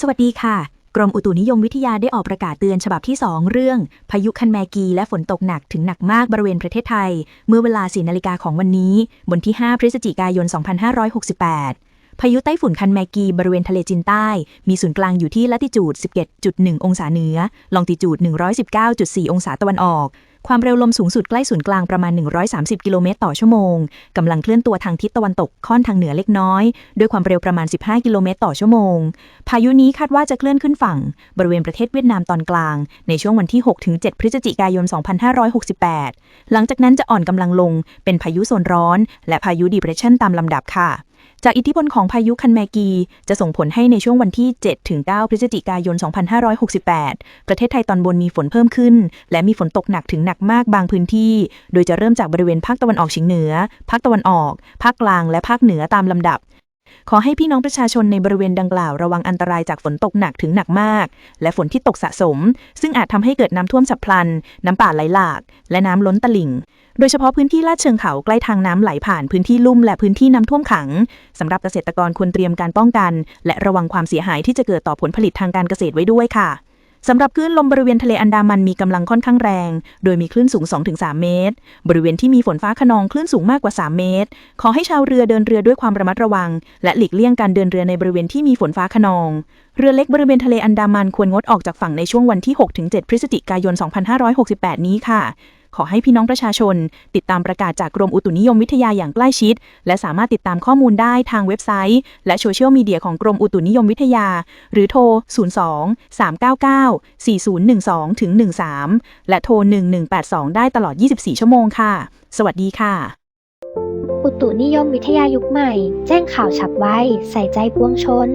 สวัสดีค่ะ กรมอุตุนิยมวิทยาได้ออกประกาศเตือนฉบับที่ 2 เรื่อง พายุคันแมกีและฝนตกหนักถึงหนักมากบริเวณประเทศไทย เมื่อเวลา4นาฬิกาของวันนี้บนที่ 5 พฤศจิกายน 2568 พายุไต้ฝุ่นคันแมกีบริเวณทะเลจีนใต้ มีศูนย์กลางอยู่ที่ละติจูด11.1องศาเหนือ ลองติจูด 119.4 องศาตะวันออก ความเร็วลมสูงสุดใกล้ศูนย์กลางประมาณ 130 กิโลเมตรต่อชั่วโมง กำลังเคลื่อนตัวทางทิศตะวันตกค่อนทางเหนือเล็กน้อย ด้วยความเร็วประมาณ 15 กิโลเมตรต่อชั่วโมง พายุนี้คาดว่าจะเคลื่อนขึ้นฝั่ง บริเวณประเทศเวียดนามตอนกลาง ในช่วงวันที่ 6-7 พฤศจิกายน 2568 หลังจากนั้นจะอ่อนกำลังลง เป็นพายุโซนร้อน และพายุ depression ตามลำดับค่ะ จากอิทธิพลของพายุคันแมกี จะส่งผลให้ในช่วงวันที่ 7-9 พฤศจิกายน 2568 ประเทศไทยตอนบนมีฝนเพิ่มขึ้น และมีฝนตกหนักถึงหนักมากบางพื้นที่ โดยจะเริ่มจากบริเวณภาคตะวันออกเฉียงเหนือ ภาคตะวันออก ภาคกลาง และภาคเหนือตามลำดับ ขอให้พี่น้องประชาชนในบริเวณดังกล่าวระวังอันตรายจากฝนตกหนักถึงหนักมาก และฝนที่ตกสะสม ซึ่งอาจทำให้เกิดน้ำท่วมฉับพลัน น้ำป่าไหลหลาก และน้ำล้นตลิ่ง โดยเฉพาะพื้นที่ลาดเชิงเขาใกล้ทางน้ำไหลผ่านพื้นที่ลุ่มและพื้นที่น้ำท่วมขังสำหรับเกษตรกรควรเตรียมการป้องกัน และระวังความเสียหายที่จะเกิดต่อผลผลิตทางการเกษตรไว้ด้วยค่ะ สำหรับคลื่นลมบริเวณทะเลอันดามันมีกำลังค่อนข้างแรง โดยมีคลื่นสูง 2-3 เมตร บริเวณที่มีฝนฟ้าขนองคลื่นสูงมากกว่า 3 เมตร ขอให้ชาวเรือเดินเรือด้วยความระมัดระวัง และหลีกเลี่ยงการเดินเรือในบริเวณที่มีฝนฟ้าขนอง เรือเล็กบริเวณทะเลอันดามันควรงดออกจากฝั่งในช่วงวันที่ 6-7 พฤศจิกายน 2568 นี้ค่ะ ขอให้พี่น้องประชาชน ติดตามประกาศจากกรมอุตุนิยมวิทยาอย่างใกล้ชิด และสามารถติดตามข้อมูลได้ทางเว็บไซต์ และโซเชียลมีเดียของกรมอุตุนิยมวิทยา หรือโทร 02 399 4012ถึง13 และโทร 1182 ได้ตลอด 24 ชั่วโมงค่ะ สวัสดีค่ะ อุตุนิยมวิทยายุคใหม่ แจ้งข่าวฉับไวใส่ใจปวงชน